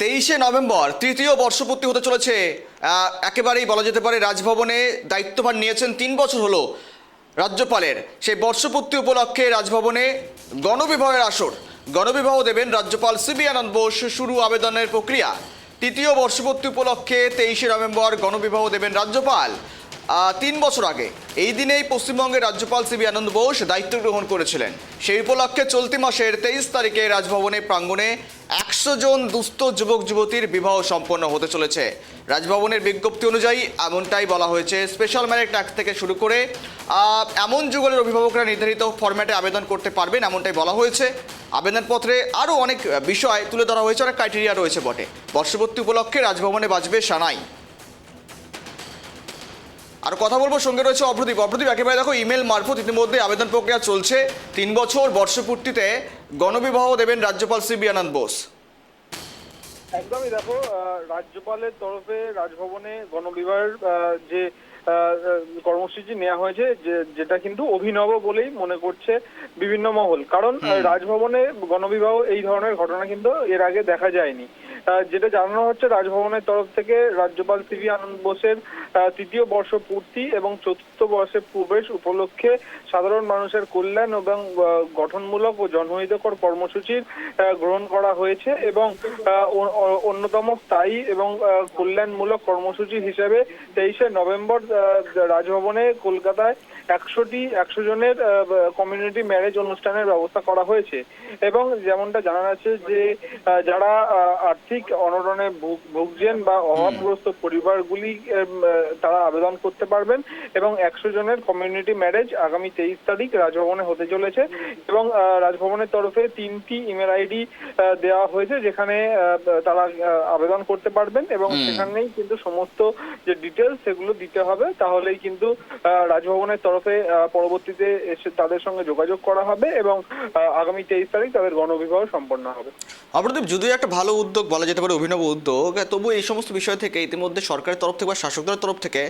তেইশে নভেম্বর তৃতীয় বর্ষপূর্তি হতে চলেছে। একেবারেই বলা যেতে পারে রাজভবনে দায়িত্বভার নিয়েছেন তিন বছর হলো রাজ্যপালের। সেই বর্ষপূর্তি উপলক্ষে রাজভবনে গণবিবাহের আসর। গণবিবাহ দেবেন রাজ্যপাল সিবি আনন্দ বোস। শুরু আবেদনের প্রক্রিয়া। তৃতীয় বর্ষপূর্তি উপলক্ষে তেইশে নভেম্বর গণবিবাহ দেবেন রাজ্যপাল। তিন বছর আগে, এই দিনেই পশ্চিমবঙ্গের রাজ্যপাল সিবি আনন্দ বোস দায়িত্ব গ্রহণ করেছিলেন। সেই উপলক্ষে চলতি মাসের তেইশ তারিখে রাজভবনে প্রাঙ্গণে একশো জন দুস্থ যুবক যুবতীর বিবাহ সম্পন্ন হতে চলেছে। রাজভবনের বিজ্ঞপ্তি অনুযায়ী এমনটাই বলা হয়েছে। স্পেশাল ম্যারেট অ্যাক্ট থেকে শুরু করে এমন যুগলের অভিভাবকরা নির্ধারিত ফরম্যাটে আবেদন করতে পারবেন এমনটাই বলা হয়েছে। আবেদনপত্রে আরও অনেক বিষয় তুলে ধরা হয়েছে, অনেক ক্রাইটেরিয়া রয়েছে বটে। বর্ষপূর্তি উপলক্ষে রাজভবনে বাজবে সানাই। আর কথা বলব সঙ্গে রয়েছে অভ্রদীপ অভ্রদীপ একেবারে দেখো ইমেল মারফত ইতিমধ্যে আবেদন প্রক্রিয়া চলছে। তিন বছর বর্ষপূর্তিতে গণবিবাহ দেবেন রাজ্যপাল সিবি আনন্দ বোস। একদমই দেখো রাজ্যপালের তরফে রাজভবনে গণবিবাহের যে কর্মসূচি নেওয়া হয়েছে যে- যেটা কিন্তু অভিনব বলেই মনে করছে বিভিন্ন মহল। কারণ রাজভবনে গণবিবাহ এই ধরনের ঘটনা কিন্তু এর আগে দেখা যায়নি। যেটা জানানো হচ্ছে, রাজভবনের তরফ থেকে রাজ্যপাল সিভি আনন্দ বোসের তৃতীয় বর্ষ পূর্তি এবং চতুর্থ বর্ষে প্রবেশ উপলক্ষে সাধারণ মানুষের কল্যাণ এবং গঠনমূলক ও জনহিতকর কর্মসূচির গ্রহণ করা হয়েছে এবং অন্যতম স্থায়ী এবং কল্যাণমূলক কর্মসূচি হিসেবে তেইশে নভেম্বর রাজভবনে কলকাতায় একশোটি, একশো জনের কমিউনিটি ম্যারেজ অনুষ্ঠানের ব্যবস্থা করা হয়েছে। এবং যেমনটা জানা যাচ্ছে যে যারা আর্থিক অনটনে ভুগছেন বা অভাবগ্রস্ত পরিবারগুলি তারা আবেদন করতে পারবেন এবং একশো জনের কমিউনিটি ম্যারেজ আগামী তেইশ তারিখ রাজভবনে হতে চলেছে এবং রাজভবনের তরফে তিনটি ইমেল আইডি দেওয়া হয়েছে যেখানে তারা আবেদন করতে পারবেন এবং সেখানেই কিন্তু সমস্ত যে ডিটেলস সেগুলো দিতে হবে। তাহলেই কিন্তু রাজভবনের তরফে পরবর্তীতে এসে তাদের সঙ্গে যোগাযোগ করা হবে এবং আগামী তেইশ তারিখ তাদের গণবিবাহ সম্পন্ন হবে। অপরদীপ যদিও একটা ভালো উদ্যোগ বলা যেতে পারে অভিনব উদ্যোগ। তবু এই সমস্ত বিষয় থেকে ইতিমধ্যে সরকারের তরফ থেকে বা শাসকদের তরফ থেকে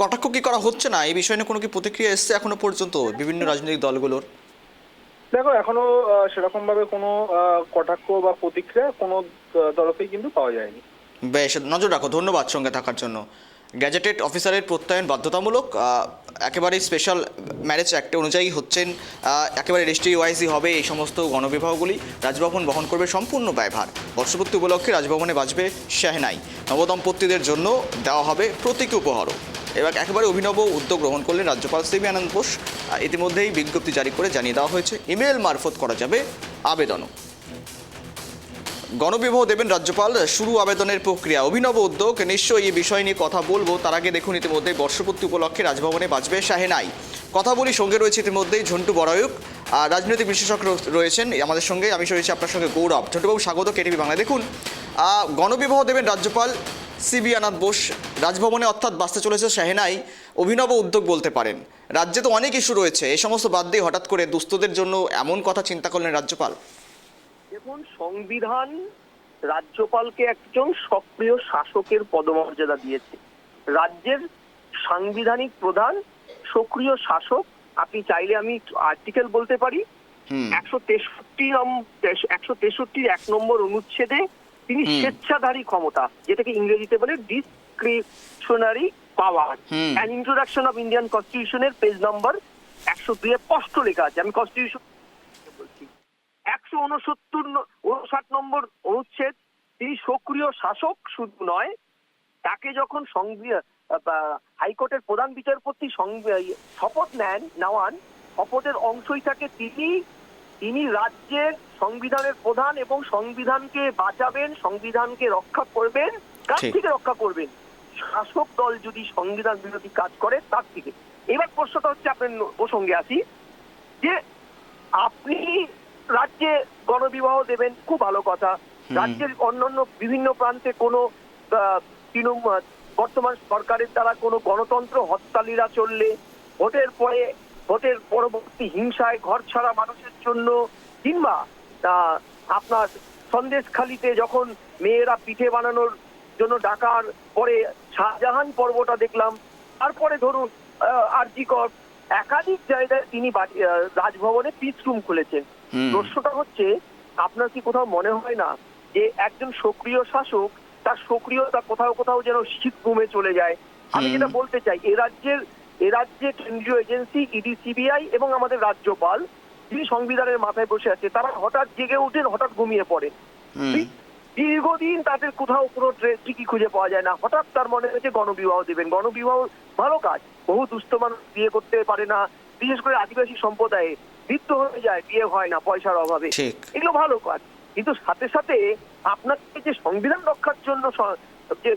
কটাক্ষ কি করা হচ্ছে না? এই বিষয় নিয়ে কোনো কি প্রতিক্রিয়া এসছে এখনও পর্যন্ত বিভিন্ন রাজনৈতিক দলগুলোর? দেখো এখনও সেরকম ভাবে কোনো কটাক্ষ বা প্রতিক্রিয়া কোনো তরফেই কিন্তু পাওয়া যায়নি। বেশ নজর রাখো। ধন্যবাদ সঙ্গে থাকার জন্য। গ্যাজেটেড অফিসারের প্রত্যয়ন বাধ্যতামূলক একেবারে স্পেশাল ম্যারেজ অ্যাক্টে অনুযায়ী হচ্ছেন একেবারে রেজিস্ট্রি ওয়াইজি হবে এই সমস্ত গণবিবাহগুলি। রাজভবন বহন করবে সম্পূর্ণ ব্যয়ভার। বর্ষপূর্তি উপলক্ষে রাজভবনে বাজবে শেহনাই নবদম্পতিদের জন্য দেওয়া হবে প্রতীকী উপহারও। এবার একেবারে অভিনব উদ্যোগ গ্রহণ করলেন রাজ্যপাল সিবি আনন্দ বোস ইতিমধ্যেই বিজ্ঞপ্তি জারি করে জানিয়ে দেওয়া হয়েছে, ইমেল মারফত করা যাবে আবেদনও। গণবিবাহ দেবেন রাজ্যপাল। শুরু আবেদনের প্রক্রিয়া। অভিনব উদ্যোগ। নিশ্চয়ই এই বিষয় নিয়ে কথা বলব। তার আগে দেখুন ইতিমধ্যে বর্ষপূর্তি উপলক্ষে রাজভবনে বাজবে শাহেনাই কথা বলি সঙ্গে রয়েছে ইতিমধ্যেই ঝন্টু বড়ায়ক। আর রাজনৈতিক বিশেষজ্ঞ রয়েছেন আমাদের সঙ্গে। আমি রয়েছি আপনার সঙ্গে গৌরব। ঝন্টুবাবু, স্বাগত কেটিভি বাংলা দেখুন গণবিবাহ দেবেন রাজ্যপাল সিবি আনাদ বোস। রাজভবনে অর্থাৎ বাঁচতে চলেছে শাহেনাই অভিনব উদ্যোগ বলতে পারেন। রাজ্যে তো অনেক ইস্যু রয়েছে। এই সমস্ত বাদ দিয়ে হঠাৎ করে দুস্থদের জন্য এমন কথা চিন্তা করলেন রাজ্যপাল। দেখুন সংবিধান রাজ্যপালকে একজন সক্রিয় শাসকের পদমর্যাদা দিয়েছে। রাজ্যের সাংবিধানিক প্রধান সক্রিয় শাসক আপনি চাইলে আমি আর্টিকেল বলতে পারি। একশো তেষট্টি একশো তেষট্টির এক নম্বর অনুচ্ছেদে তিনি স্বেচ্ছাধারী ক্ষমতা যেটাকে ইংরেজিতে বলে discretionary power. An introduction of Indian কনস্টিটিউশনের page number একশো দুয়ে স্পষ্ট লেখা আছে। আমি কনস্টিটিউশন একশো উনসত্তর উনষাট নম্বর অনুচ্ছেদ তিনি সক্রিয় শাসক শুধু নয় তাকে যখন হাইকোর্টের প্রধান বিচারপতি শপথ নেন নেওয়ান শপথের অংশই থাকে তিনি তিনি রাজ্যের সংবিধানের প্রধান এবং সংবিধানকে বাঁচাবেন সংবিধানকে রক্ষা করবেন কার থেকে রক্ষা করবেন? শাসক দল যদি সংবিধান বিরোধী কাজ করে তার থেকে। এবার প্রশ্নটা হচ্ছে আপনার প্রসঙ্গে আসি যে আপনি রাজ্যে গণবিবাহ দেবেন খুব ভালো কথা রাজ্যের অন্যান্য বিভিন্ন প্রান্তে কোনো তৃণমূল বর্তমান সরকারের দ্বারা কোনো গণতন্ত্র হত্যালীলা চললে ভোটের পরে ভোটের পরবর্তী হিংসায় ঘর ছাড়া মানুষের জন্য কিংবা আহ, আপনার সন্দেশখালিতে যখন মেয়েরা পিঠে বানানোর জন্য ডাকার পরে শাহজাহান পর্বটা দেখলাম তারপরে ধরুন আরজিকর একাধিক জায়গায় তিনি রাজভবনে পিস রুম খুলেছেন। প্রশ্নটা হচ্ছে আপনার কি কোথাও মনে হয় না যে একজন সক্রিয় শাসক তার সক্রিয়তা কোথাও কোথাও যেন শীত ঘুমে চলে যায়? আমি যেটা বলতে চাই এ রাজ্যের এ রাজ্যে কেন্দ্রীয় এজেন্সি ইডি সিবিআই এবং আমাদের রাজ্যপাল যিনি সংবিধানের মাথায় বসে আছে তারা হঠাৎ জেগে উঠেন হঠাৎ ঘুমিয়ে পড়েন দীর্ঘদিন তাদের কোথাও কোনো ঠিকই খুঁজে পাওয়া যায় না। হঠাৎ তার মনে হয়েছে গণবিবাহ দেবেন। গণবিবাহ ভালো কাজ। বহু দুস্থ মানুষ বিয়ে করতে পারে না। বিশেষ করে আদিবাসী সম্প্রদায়ে। মৃত্যু হয়ে যায় বিয়ে হয় না পয়সার অভাবে। এগুলো ভালো কাজ। কিন্তু সাথে সাথে আপনাকে যে সংবিধান রক্ষার জন্য যে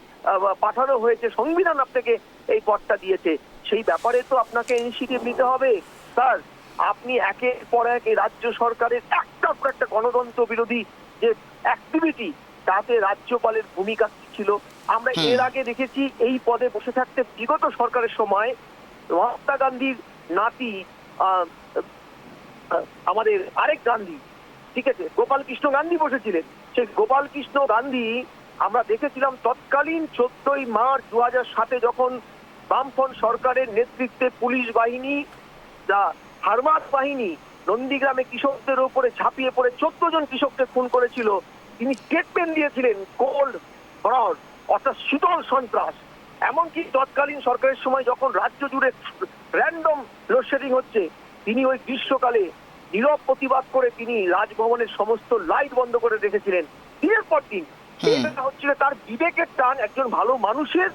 পাঠানো হয়েছে সংবিধান আপনাকে এই পদটা দিয়েছে সেই ব্যাপারে তো আপনাকে ইনিশিয়েটিভ নিতে হবে। স্যার আপনি একের পর এক রাজ্য সরকারের একটা পর একটা গণতন্ত্র বিরোধী যে অ্যাক্টিভিটি তাতে রাজ্যপালের ভূমিকা কি ছিল? আমরা এর আগে দেখেছি এই পদে বসে থাকতে বিগত সরকারের সময় মহাত্মা গান্ধীর নাতি আমাদের আরেক গান্ধী, ঠিক আছে? গোপাল কৃষ্ণ গান্ধী বসেছিলেন। সেই গোপাল কৃষ্ণ গান্ধী, আমরা দেখেছিলাম তৎকালীন চোদ্দই মার্চ দু হাজার সাতে যখন বামফ্রন্ট সরকারের নেতৃত্বে পুলিশ বাহিনী, যা হারমাত বাহিনী, নন্দীগ্রামে কৃষকদের উপরে ঝাঁপিয়ে পড়ে চোদ্দ জন কৃষককে খুন করেছিল, তিনি স্টেটমেন্ট দিয়েছিলেন কোল্ড ফ্রড অর্থাৎ শীতল সন্ত্রাস। এমনকি তৎকালীন সরকারের সময় যখন রাজ্য জুড়ে র্যান্ডম লোডশেডিং হচ্ছে তিনি ওই গ্রীষ্মকালে নীরব প্রতিবাদ করে তিনি রাজভবনের সমস্ত লাইট বন্ধ করে রেখেছিলেন। দিনের পর দিন। হচ্ছিল তার বিবেকের টান একজন ভালো মানুষের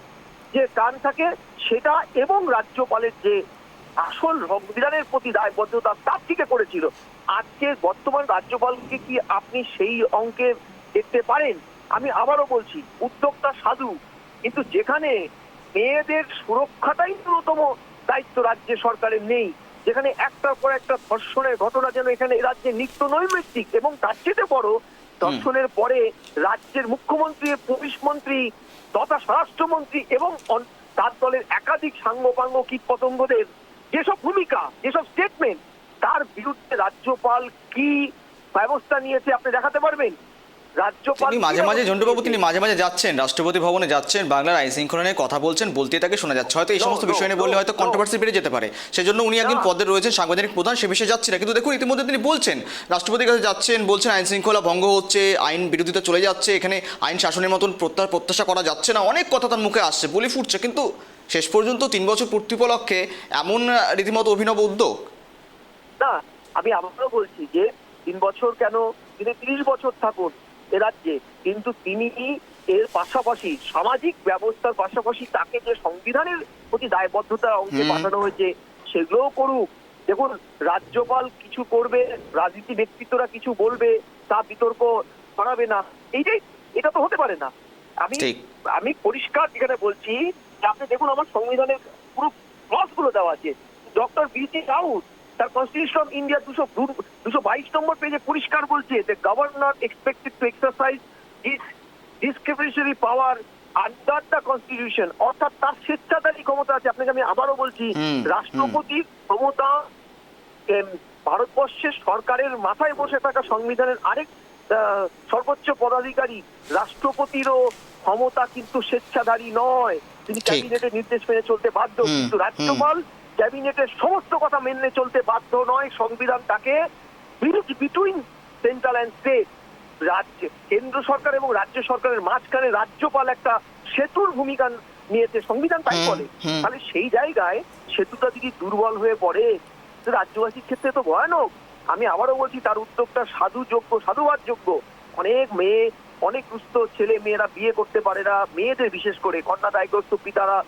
যে টান থাকে সেটা এবং রাজ্যপালের যে আসল সংবিধানের প্রতি দায়বদ্ধতা তার থেকে করেছিল। আজকে বর্তমান রাজ্যপালকে কি আপনি সেই অঙ্কে দেখতে পারেন? আমি আবারও বলছি উদ্যোক্তা সাধু কিন্তু যেখানে মেয়েদের সুরক্ষাটাই ন্যূনতম দায়িত্ব রাজ্য সরকারের নেই। যেখানে একটার পর একটা ধর্ষণের ঘটনা যেন এখানে রাজ্যে নিত্য নৈমিত্তিক এবং তার চেয়ে বড় ধর্ষণের পরে রাজ্যের মুখ্যমন্ত্রী পুলিশ মন্ত্রী তথা স্বরাষ্ট্রমন্ত্রী এবং তার দলের একাধিক সাঙ্গপাঙ্গ কীট পতঙ্গদের যেসব ভূমিকা যেসব স্টেটমেন্ট তার বিরুদ্ধে রাজ্যপাল কি ব্যবস্থা নিয়েছে আপনি দেখাতে পারবেন? রাজ্যপাল তিনি মাঝে মাঝে নিয়েছে? তিনি মাঝে মাঝে যাচ্ছেন। রাষ্ট্রপতি ভবনে যাচ্ছেন বাংলার আইন শৃঙ্খলা নিয়ে কথা বলছেন বলতে তাকে শোনা যাচ্ছে। হয়তো এই সমস্ত বিষয় নিয়ে বললে হয়তো কন্ট্রোভার্সি বেড়ে যেতে পারে। সেজন্য উনি একদিন পদে রয়েছেন সাংবিধানিক প্রধান সে বিষয়ে যাচ্ছে না। কিন্তু দেখুন ইতিমধ্যে তিনি বলছেন রাষ্ট্রপতির কাছে যাচ্ছেন বলছেন আইন শৃঙ্খলা ভঙ্গ হচ্ছে আইন বিরোধিতা চলে যাচ্ছে এখানে আইন শাসনের মতন প্রত্যাশা করা যাচ্ছে না। অনেক কথা তার মুখে আসছে বলি ফুটছে। কিন্তু শেষ পর্যন্ত তিন বছর পূর্তি উপলক্ষে এমন রীতিমতো অভিনব উদ্যোগ? না আমি আবারও বলছি যে তিন বছর কেন? তিনি তিরিশ বছর থাকুন। রাজ্যে। কিন্তু তিনি এর পাশাপাশি সামাজিক ব্যবস্থার পাশাপাশি তাকে যে সংবিধানের প্রতি দায়বদ্ধতা অঙ্কে হুম। পাঠানো হয়েছে সেগুলোও করুক। দেখুন রাজ্যপাল কিছু করবে রাজনীতি ব্যক্তিত্বরা কিছু বলবে তা বিতর্ক করাবে না। এইটাই এটা তো হতে পারে না। আমি আমি পরিষ্কার যেখানে বলছি যে আপনি দেখুন আমার সংবিধানের পুরো ক্লসগুলো দেওয়া আছে। ডক্টর বিটি রাউত তার কনস্টিটিউশন অফ ইন্ডিয়া দুশো দুশো বাইশ নম্বর পেজে পরিষ্কার বলছে যে governor expected to exercise his discriminationary power under the constitution অর্থাৎ তার স্বেচ্ছাচারী ক্ষমতা আছে। আপনাকে আমি আবারও বলছি। রাষ্ট্রপতির ক্ষমতা ভারতবর্ষের সরকারের মাথায় বসে থাকা সংবিধানের আরেক সর্বোচ্চ পদাধিকারী রাষ্ট্রপতিরও ক্ষমতা কিন্তু স্বেচ্ছাধারী নয়। তিনি। ক্যাবিনেটের নির্দেশ মেনে চলতে বাধ্য। কিন্তু রাজ্যপাল ক্যাবিনেটের সমস্ত কথা মেনে চলতে বাধ্য নয় সংবিধান তাকে বিটুইন সেন্ট্রাল অ্যান্ড স্টেট রাজ্য। কেন্দ্র সরকার এবং রাজ্য সরকারের মাঝখানে রাজ্যপাল একটা সেতুর ভূমিকা নিয়েছে সংবিধান তাই বলে। তাহলে সেই জায়গায় সেতুটা যদি দুর্বল হয়ে পড়ে রাজ্যবাসীর ক্ষেত্রে তো ভয়ানক। আমি আবারও বলছি তার উদ্যোগটা সাধু যোগ্য সাধুবাদ যোগ্য অনেক মেয়ে অনেক দুস্থ ছেলে মেয়েরা বিয়ে করতে পারে না। মেয়েদের বিশেষ করে কন্যা দায়গ্রস্ত পিতারা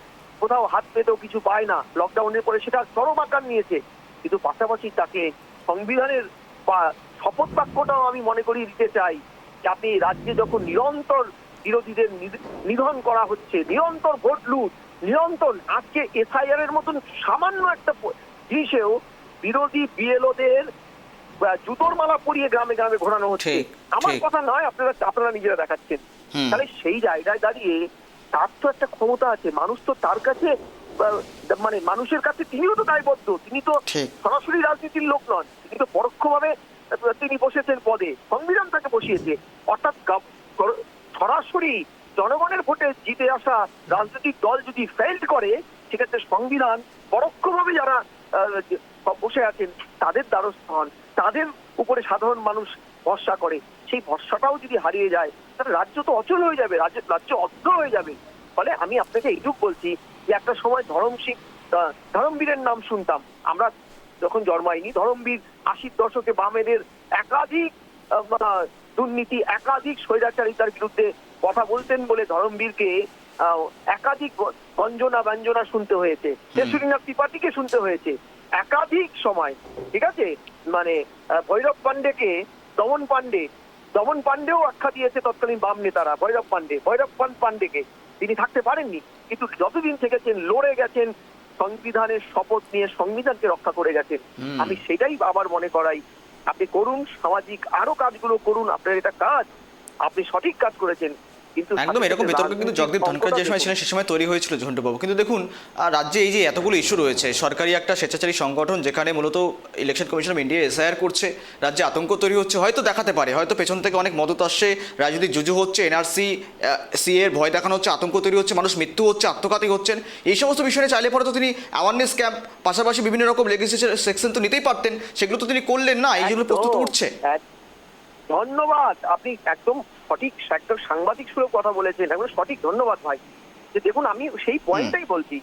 কোথাও হাত পেতেও কিছু পায় না। লকডাউনের পরে সেটা চরম আকার নিয়েছে। কিন্তু পাশাপাশি তাকে সংবিধানের বা শপথ বাক্যটাও আমি মনে করি দিতে চাই যে আপনি রাজ্যে যখন নিরন্তর বিরোধীদের নিধন করা হচ্ছে নিরন্তর ভোট লুট নিরন্তর আজকে এসআইআর এর মতন সামান্য একটা জিনিসেও বিরোধী বিএলওদের জুতোর মালা পরিয়ে গ্রামে গ্রামে ঘোরানো হচ্ছে। আমার কথা নয় আপনারা আপনারা নিজেরা দেখাচ্ছেন। তাহলে সেই জায়গায় দাঁড়িয়ে তার তো একটা ক্ষমতা আছে মানুষ তো তার কাছে মানে মানুষের কাছে তিনিও তো দায়বদ্ধ তিনি তো সরাসরি রাজনীতির লোক নন তিনি তো পরোক্ষভাবে তিনি বসেছেন পদে সংবিধান তাকে বসিয়েছে। অর্থাৎ সরাসরি জনগণের ভোটে জিতে আসা রাজনৈতিক দল যদি ফেল্ড করে সেক্ষেত্রে সংবিধান পরোক্ষভাবে যারা আহ, বসে আছেন তাদের দ্বারস্থ হন তাদের উপরে সাধারণ মানুষ ভরসা করে। সেই ভরসাটাও যদি হারিয়ে যায় তাহলে রাজ্য তো অচল হয়ে যাবে রাজ্য রাজ্য অর্ধ হয়ে যাবে। ফলে আমি আপনাকে এইটুক বলছি যে একটা সময় ধরমশিখ আহ, ধরমবীরের নাম শুনতাম। আমরা যখন জন্মাইনি ধরমবীর আশির দশকে বামেদের একাধিক দুর্নীতি একাধিক স্বৈরাচারিতার বিরুদ্ধে কথা বলতেন বলে ধরমবীরকে একাধিক গঞ্জনা ব্যঞ্জনা শুনতে হয়েছে। তেসুরিনাথ ত্রিপাঠীকে শুনতে হয়েছে। একাধিক সময় ঠিক আছে? মানে ভৈরব পান্ডেকে দমন পান্ডে দমন পান্ডেও আখ্যা দিয়েছে তৎকালীন বাম নেতারা ভৈরব পান্ডে ভৈরব পান পান্ডেকে তিনি থাকতে পারেননি কিন্তু যতদিন থেকেছেন লড়ে গেছেন সংবিধানের শপথ নিয়ে সংবিধানকে রক্ষা করে গেছেন। আমি সেটাই আবার মনে করাই আপনি করুন সামাজিক আরও কাজগুলো করুন আপনার এটা কাজ আপনি সঠিক কাজ করেছেন। কিন্তু একদম এরকম বিতর্ক কিন্তু জগদীপ ধনকর যে সময় ছিলেন সে সময় তৈরি হয়েছিল ঝন্টুবাবু। কিন্তু দেখুন রাজ্যে এই যে এতগুলো ইস্যু রয়েছে সরকারি একটা স্বেচ্ছাচারী সংগঠন যেখানে মূলত election commission of India SIR করছে রাজ্যে আতঙ্ক তৈরি হচ্ছে হয়তো দেখাতে পারে হয়তো পেছন থেকে অনেক মদত আসছে রাজনৈতিক জুজু হচ্ছে এনআরসি সি এর ভয় দেখানো হচ্ছে আতঙ্ক তৈরি হচ্ছে মানুষ মৃত্যু হচ্ছে আত্মঘাতী হচ্ছেন এই সমস্ত বিষয়ে চাইলে পরে তো তিনি অ্যাওয়ারনেস ক্যাম্প পাশাপাশি বিভিন্ন রকম লেজিসলেশন সেকশন তো নিতেই পারতেন সেগুলো তো তিনি করলেন না এইগুলো প্রস্তুত উঠছে। ধন্যবাদ আপনি একদম সঠিক একদম সাংবাদিক সুলভ কথা বলেছেন। একদম সঠিক ধন্যবাদ ভাই। যে দেখুন আমি সেই পয়েন্টটাই বলছি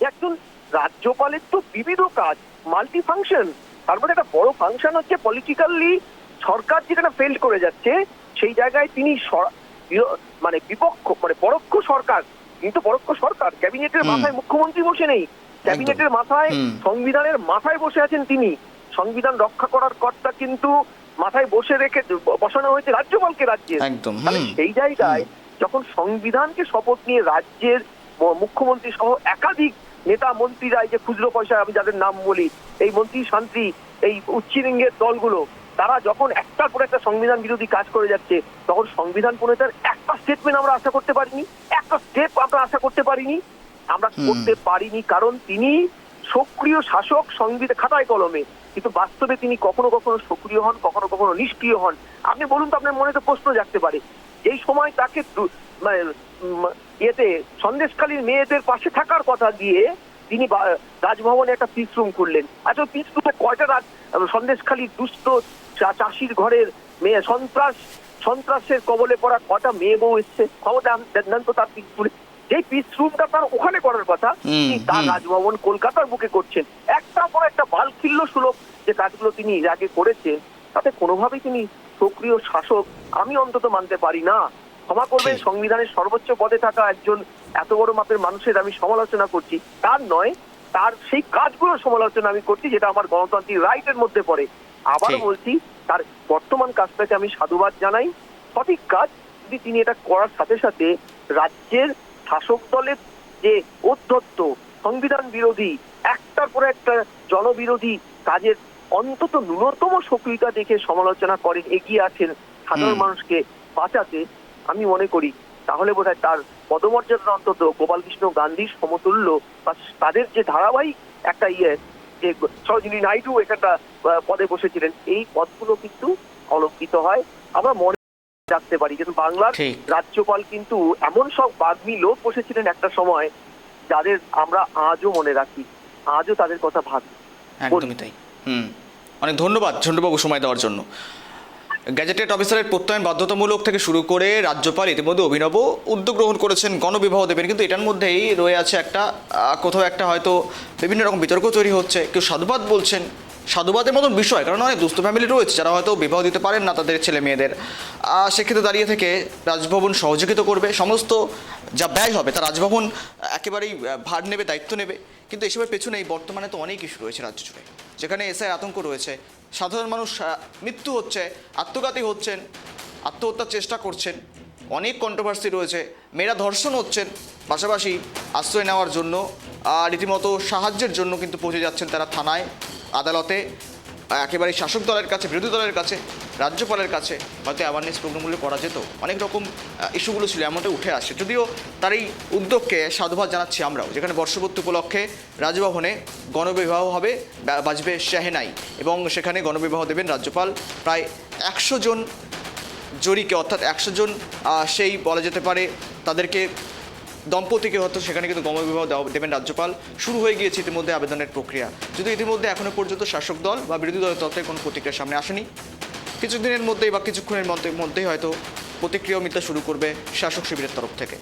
যে একজন রাজ্যপালের তো বিবিধ কাজ মাল্টি ফাংশন তার মধ্যে একটা বড় ফাংশন হচ্ছে পলিটিক্যালি সরকার যেখানে ফেল করে যাচ্ছে সেই জায়গায় তিনি মানে বিপক্ষ মানে পরোক্ষ সরকার। কিন্তু পরোক্ষ সরকার ক্যাবিনেটের মাথায় মুখ্যমন্ত্রী বসে নেই। ক্যাবিনেটের মাথায় সংবিধানের মাথায় বসে আছেন তিনি। সংবিধান রক্ষা করার কর্তা কিন্তু মাথায় বসে রেখে বসানো হয়েছে রাজ্যপালকে রাজ্যে। একদম, সেই জায়গায় যখন সংবিধানকে শপথ নিয়ে রাজ্যের মুখ্যমন্ত্রী সহ একাধিক নেতা মন্ত্রীরা এই যে খুচরো পয়সা আমি যাদের নাম বলি এই মন্ত্রী শান্তি এই উচ্চিরিঙ্গের দলগুলো তারা যখন একটার পর একটা সংবিধান বিরোধী কাজ করে যাচ্ছে তখন সংবিধান প্রণেতার একটা স্টেটমেন্ট আমরা আশা করতে পারিনি একটা স্টেপ আমরা আশা করতে পারিনি। আমরা করতে পারিনি কারণ তিনি সক্রিয় শাসক সংবিধান খাতায় কলমে। কিন্তু বাস্তবে তিনি কখনো কখনো সক্রিয় হন কখনো কখনো নিষ্ক্রিয় হন। আপনি বলুন তো আপনার মনে তো প্রশ্ন জাগতে পারে। এই সময় তাকে মানে, ইয়েতে সন্দেশকালীর মেয়েদের পাশে থাকার কথা দিয়ে তিনি রাজভবনে একটা পিস রুম খুললেন। আচ্ছা পিস রুমে কয়টা রাজ সন্দেশখালীর দুষ্ট চাষির ঘরের মেয়ে সন্ত্রাস সন্ত্রাসের কবলে পড়া কটা মেয়ে বউ এসছে? ক্ষমতা দেন তো তার পিস যে পিস রুমটা তার ওখানে করার কথা তার রাজভবন কলকাতার বুকে করছেন। একটা পর একটা বালখিল্য সুলভ যে কাজগুলো তিনি এর আগে করেছেন তাতে কোনোভাবেই তিনি সক্রিয় শাসক আমি অন্তত মানতে পারি না। ক্ষমা করবেন। সংবিধানের সর্বোচ্চ পদে থাকা একজন এত বড় মাপের মানুষের আমি সমালোচনা করছি। তার নয় তার সেই কাজগুলো সমালোচনা আমি করছি যেটা আমার গণতান্ত্রিক রাইটের মধ্যে পড়ে। আবার বলছি তার বর্তমান কাজটাকে আমি সাধুবাদ জানাই। সঠিক কাজ যদি তিনি এটা করার সাথে সাথে রাজ্যের শাসক দলের যে অধ্যত্ত সংবিধান বিরোধী একটার পর একটা জনবিরোধী কাজের অন্তত ন্যূনতম সক্রিয়তা দেখে সমালোচনা করেন এগিয়ে আছেন সাধারণ মানুষকে বাঁচাতে আমি মনে করি। তাহলে বোধহয় তার পদমর্যাদা অন্তত গোপালকৃষ্ণ গান্ধীর সমতুল্য বা তাদের যে ধারাবাহিক একটা ইয়ে যে সরোজিনী নাইডু এখানটা আহ, পদে বসেছিলেন এই পদগুলো কিন্তু অলঙ্কিত হয়। আমরা মনে রাখতে পারি। কিন্তু বাংলার রাজ্যপাল কিন্তু এমন সব বাগ্মী লোক বসেছিলেন একটা সময় যাদের আমরা আজও মনে রাখি। আজও তাদের কথা ভাবি। একদমই তাই। হুম। অনেক ধন্যবাদ ঝন্টুবাবু সময় দেওয়ার জন্য। গ্যাজেটেড অফিসারের প্রত্যয়ন বাধ্যতামূলক থেকে শুরু করে রাজ্যপাল ইতিমধ্যে অভিনব উদ্যোগ গ্রহণ করেছেন গণবিবাহ দেবেন। কিন্তু এটার মধ্যেই রয়ে আছে একটা কোথাও একটা হয়তো বিভিন্ন রকম বিতর্ক তৈরি হচ্ছে। কেউ সাধুবাদ বলছেন সাধুবাদের মতন বিষয়, কারণ অনেক দুস্থ ফ্যামিলি রয়েছে, যারা হয়তো বিবাহ দিতে পারেন না তাদের ছেলে মেয়েদের। সেক্ষেত্রে দাঁড়িয়ে থেকে রাজভবন সহযোগিতা করবে। সমস্ত যা ব্যয় হবে, তা রাজভবন একেবারেই ভার নেবে, দায়িত্ব নেবে। কিন্তু এসবের পেছনেই বর্তমানে তো অনেক ইস্যু রয়েছে রাজ্য জুড়ে। যেখানে এসআই আতঙ্ক রয়েছে। সাধারণ মানুষ মৃত্যু হচ্ছে, আত্মঘাতী হচ্ছেন, আত্মহত্যার চেষ্টা করছেন। অনেক কন্ট্রোভার্সি রয়েছে। মেয়েরা ধর্ষণ হচ্ছেন, পাশাপাশি আশ্রয় নেওয়ার জন্য রীতিমতো সাহায্যের জন্য কিন্তু পৌঁছে যাচ্ছেন তারা থানায়। আদালতে একেবারে শাসক দলের কাছে, বিরোধী দলের কাছে, রাজ্যপালের কাছে হয়তো অ্যাওয়ারনেস প্রোগ্রামগুলো করা যেত। অনেক রকম ইস্যুগুলো ছিল, এমনটা উঠে আসছে। যদিও তার এই উদ্যোগকে সাধুবাদ জানাচ্ছি আমরাও, যেখানে বর্ষপূর্তি উপলক্ষে রাজভবনে গণবিবাহ হবে বাজবে শেহেনাই, এবং সেখানে গণবিবাহ দেবেন রাজ্যপাল। প্রায় একশো জন জড়িকে অর্থাৎ একশো জন সেই বলা যেতে পারে, তাদেরকে দম্পতিকে হয়তো সেখানে কিন্তু গণবিবাহ দেবেন রাজ্যপাল। শুরু হয়ে গিয়েছে ইতিমধ্যে আবেদনের প্রক্রিয়া। যদি ইতিমধ্যে এখনও পর্যন্ত শাসক দল বা বিরোধী দলের তরফে কোনো প্রতিক্রিয়া সামনে আসেনি, কিছুদিনের মধ্যেই বা কিছুক্ষণের মধ্যে মধ্যেই হয়তো প্রতিক্রিয়া মিলতে শুরু করবে শাসক শিবিরের তরফ থেকে।